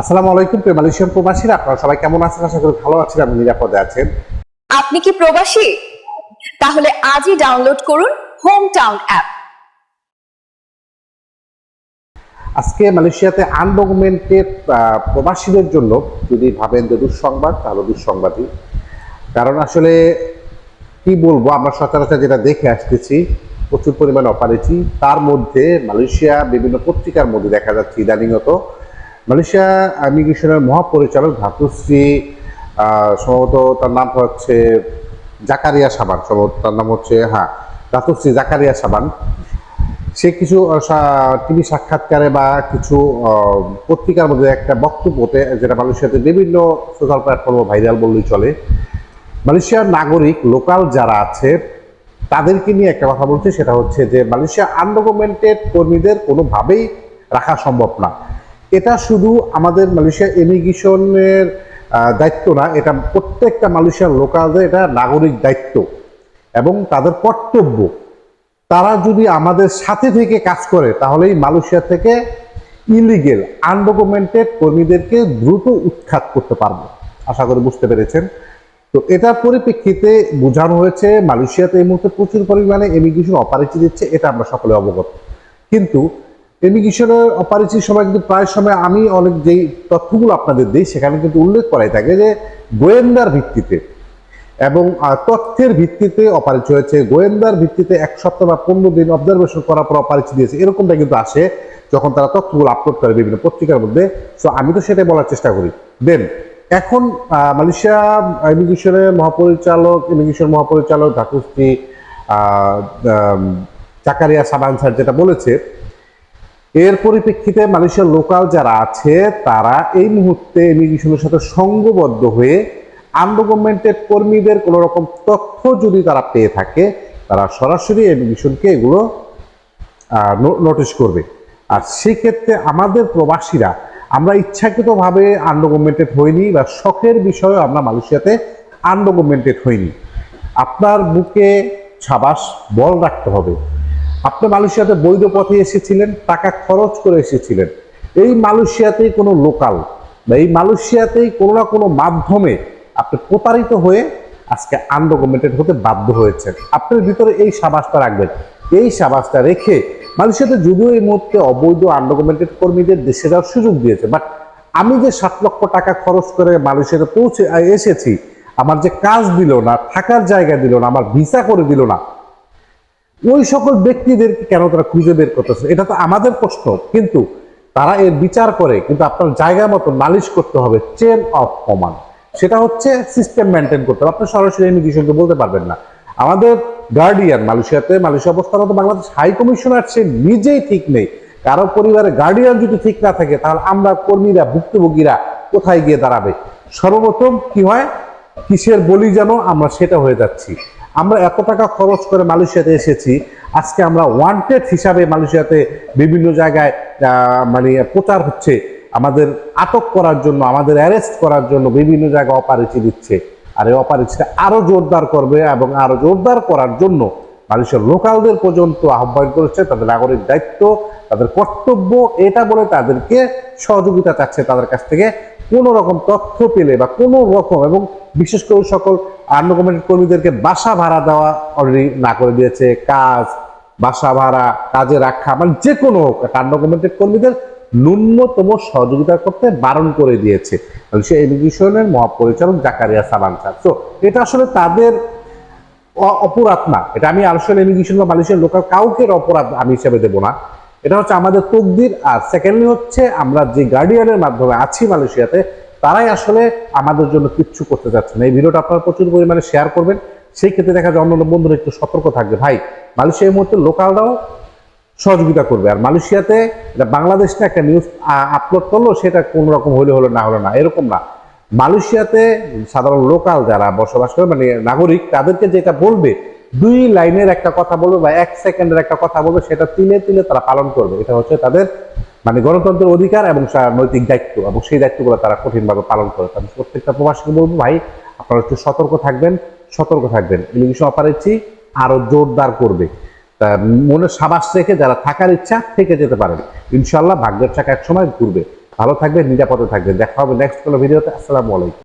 আসসালামু আলাইকুম প্রিয় মালয়েশিয়ান প্রবাসীরা আপনারা সবাই কেমন আছেন? আশা করি ভালো আছেন আপনি নিরাপদে আছেন আপনি কি প্রবাসী? তাহলে আজই ডাউনলোড করুন হোম টাউন অ্যাপ আজকে মালয়েশিয়াতে আনডকুমেন্টেড প্রবাসীদের জন্য যদি ভাবেন যে দুঃসংবাদ তাহলে দুঃসংবাদই। কারণ আসলে কি বলব আমরা সচরাচর যেটা দেখে আসতেছি প্রচুর পরিমাণে অপারেছি তার মধ্যে মালয়েশিয়া বিভিন্ন পত্রিকার মধ্যে দেখা যাচ্ছে ইদানিংত মালয়েশিয়া ইমিগ্রেশনের মহাপরিচালক ধাতুশ্রী সম্ভবত তার নাম হচ্ছে জাকারিয়া সাবান, সম্ভবত তার নাম হচ্ছে হ্যাঁ ধাতুশ্রী জাকারিয়া সাবান। সে কিছু টিভি সাক্ষাৎকারে বা কিছু পত্রিকার মধ্যে একটা বক্তব্যতে যেটা মালয়েশিয়াতে বিভিন্ন সোশ্যাল প্ল্যাটফর্মে ভাইরাল বললেই চলে। মালয়েশিয়ার নাগরিক, লোকাল যারা আছে, তাদেরকে নিয়ে একটা কথা বলছে, সেটা হচ্ছে যে মালয়েশিয়া আনডকুমেন্টেড কর্মীদের কোনোভাবেই রাখা সম্ভব না। এটা শুধু আমাদের মালয়েশিয়া ইমিগ্রেশনের দায়িত্ব না, এটা প্রত্যেকটা মালয়েশিয়ার লোকালদের এটা নাগরিক দায়িত্ব এবং তাদের কর্তব্য। তারা যদি আমাদের সাথে থেকে কাজ করে, তাহলেই মালয়েশিয়া থেকে ইলিগেল আনডকুমেন্টেড কর্মীদেরকে দ্রুত উৎখাত করতে পারব। আশা করি বুঝতে পেরেছেন। তো এটার পরিপ্রেক্ষিতে বোঝানো হয়েছে, মালয়েশিয়াতে এই মুহূর্তে প্রচুর পরিমাণে ইমিগ্রেশন অপারেটি দিচ্ছে, এটা আমরা সকলে অবগত। কিন্তু ইমিগ্রেশনের অপারেটির সময় কিন্তু প্রায় সময় আমি অনেক যেই তথ্যগুলো আপনাদের দিই, সেখানে কিন্তু উল্লেখ করাই থাকে যে গোয়েন্দার ভিত্তিতে এবং তথ্যের ভিত্তিতে অপারেট হয়েছে। গোয়েন্দার ভিত্তিতে এক সপ্তাহ বা পনেরো দিন অবজারভেশন করার পর অপারেট দিয়েছে। এরকমটা কিন্তু আসে যখন তারা তথ্যগুলো আপলোড করে বিভিন্ন পত্রিকার মধ্যে। সো আমি তো সেটাই বলার চেষ্টা করি। দেন এখন মালয়েশিয়া ইমিগ্রেশনের মহাপরিচালক ইমিগ্রেশন মহাপরিচালক ধাকুস্তি চাকারিয়া সাবান স্যার যেটা বলেছে এর পরিপ্রেক্ষিতে মালয়েশিয়ার লোকাল যারা আছে, তারা এই মুহূর্তে ইমিগ্রেশনের সাথে সংঘবদ্ধ হয়ে আনডকুমেন্টেড কর্মীদের কোনো রকম তথ্য যদি তারা পেয়ে থাকে, তারা সরাসরি ইমিগ্রেশনকে এগুলো নোটিশ করবে। আর সেক্ষেত্রে আমাদের প্রবাসীরা, আমরা ইচ্ছাকৃতভাবে আনডকুমেন্টেড হইনি বা শখের বিষয়ে আমরা মালয়েশিয়াতে আনডকুমেন্টেড হইনি। আপনার বুকে সাবাস বল রাখতে হবে। আপনি মালয়েশিয়াতে বৈধ পথে এসেছিলেন, টাকা খরচ করে এসেছিলেন। এই মালয়েশিয়াতেই কোনো লোকাল বা এই মালয়েশিয়াতেই কোনো না কোনো মাধ্যমে আপনি প্রতারিত হয়ে আজকে আনডকুমেন্টেড হতে বাধ্য হয়েছেন। আপনার ভিতরে এই সাবাসটা রাখবেন। এই সাবাসটা রেখে মালয়েশিয়াতে যদিও এই মুহূর্তে অবৈধ আনডকুমেন্টেড কর্মীদের দেশে যাওয়ার সুযোগ দিয়েছে বাট আমি যে সাত লক্ষ টাকা খরচ করে মালয়েশিয়াতে পৌঁছে, এসেছি, আমার যে কাজ দিল না, থাকার জায়গা দিল না, আমার ভিসা করে দিল না ওই সকল ব্যক্তিদেরকে কেন তারা খুঁজে বের করতেছে? এটা তো আমাদের প্রশ্ন। কিন্তু তারা এর বিচার করে, কিন্তু আপনার জায়গা মতো নালিশ করতে হবে চেন অফ কমান্ড সেটা হচ্ছে সিস্টেম মেনটেন করতে হবে। আপনি সরাসরি ইমিগ্রেশনকে বলতে পারবেন না। আমাদের গার্ডিয়ান মালয়েশিয়াতে, মালয়েশিয়া অবস্থানত বাংলাদেশ হাই কমিশনার সে নিজেই ঠিক নেই। কারও পরিবারের গার্ডিয়ান যদি ঠিক না থাকে, তাহলে আমরা কর্মীরা, ভুক্তভোগীরা কোথায় গিয়ে দাঁড়াবে? সর্বপ্রথম কি হয়? কিসের বলি যেন আমরা সেটা হয়ে যাচ্ছি। আমরা এত টাকা খরচ করে মালয়েশিয়াতে এসেছি, আজকে আমরা ওয়ান্টেড হিসাবে মালয়েশিয়াতে বিভিন্ন জায়গায় মানে প্রচার হচ্ছে, আমাদের আটক করার জন্য, আমাদের অ্যারেস্ট করার জন্য বিভিন্ন জায়গায় অপারেচি দিচ্ছে। আর এই অপারেচিটা আরও জোরদার করবে এবং আরও জোরদার করার জন্য মালয়েশিয়ার লোকালদের পর্যন্ত আহ্বান করেছে, তাদের নাগরিক দায়িত্ব, তাদের কর্তব্য, এটা বলে তাদেরকে সহযোগিতা চাচ্ছে, তাদের কাছ থেকে কোনো রকম তথ্য পেলে বা কোনো রকম এবং বিশেষ করে সকল আনডকুমেন্টেড কর্মীদেরকে বাসা ভাড়া দেওয়া অলরেডি না করে দিয়েছে। কাজ, বাসা ভাড়া, কাজে রাখা মানে যে কোনো আনডকুমেন্টেড কর্মীদের ন্যূনতম সহযোগিতা করতে বারণ করে দিয়েছে। সে ইমিগ্রেশনের মহাপরিচালক জাকারিয়া সালাম স্যার। তো এটা আসলে তাদের অপরাধ না। এটা আমি আসলে ইমিগ্রেশন বা মালয়েশিয়ার লোকাল কাউকে অপরাধ আমি হিসেবে দেবো না। এটা হচ্ছে আমাদের তকদির। আর সেকেন্ডলি হচ্ছে আমরা যে গার্ডিয়ানের মাধ্যমে আছি মালয়েশিয়াতে তারাই আসলে আমাদের জন্য কিচ্ছু করতে চাচ্ছে না। এই ভিডিওটা আপনারা প্রচুর পরিমাণে শেয়ার করবেন। সেই ক্ষেত্রে দেখা যায় অন্যান্য বন্ধুরা একটু সতর্ক থাকবে। ভাই, মালয়েশিয়া এই মুহূর্তে লোকালরাও সহযোগিতা করবে। আর মালয়েশিয়াতে এটা বাংলাদেশটা একটা নিউজ আপলোড করল, সেটা কোন রকম হলে হলো না হলো না, এরকম না। মালয়েশিয়াতে সাধারণ লোকাল যারা বসবাস করে মানে নাগরিক, তাদেরকে যেটা বলবে, দুই লাইনের একটা কথা বলবে বা এক সেকেন্ডের একটা কথা বলবে, সেটা তিলে তিলে তারা পালন করবে। এটা হচ্ছে তাদের মানে গণতন্ত্রের অধিকার এবং নৈতিক দায়িত্ব, এবং সেই দায়িত্বগুলো তারা কঠিনভাবে পালন করে। তাদের প্রত্যেকটা প্রবাসীকে বলব, ভাই, আপনারা একটু সতর্ক থাকবেন সতর্ক থাকবেন। ইমিগ্রেশন অপারেটরি আরও জোরদার করবে। তা মনে সাবাস রেখে যারা থাকার ইচ্ছা থেকে যেতে পারেন। ইনশাল্লাহ ভাগ্যের চাকা এক সময় ঘুরবে। ভালো থাকবেন, নিরাপদে থাকবেন। দেখা হবে নেক্সট কোনো ভিডিওতে আসসালামু আলাইকুম।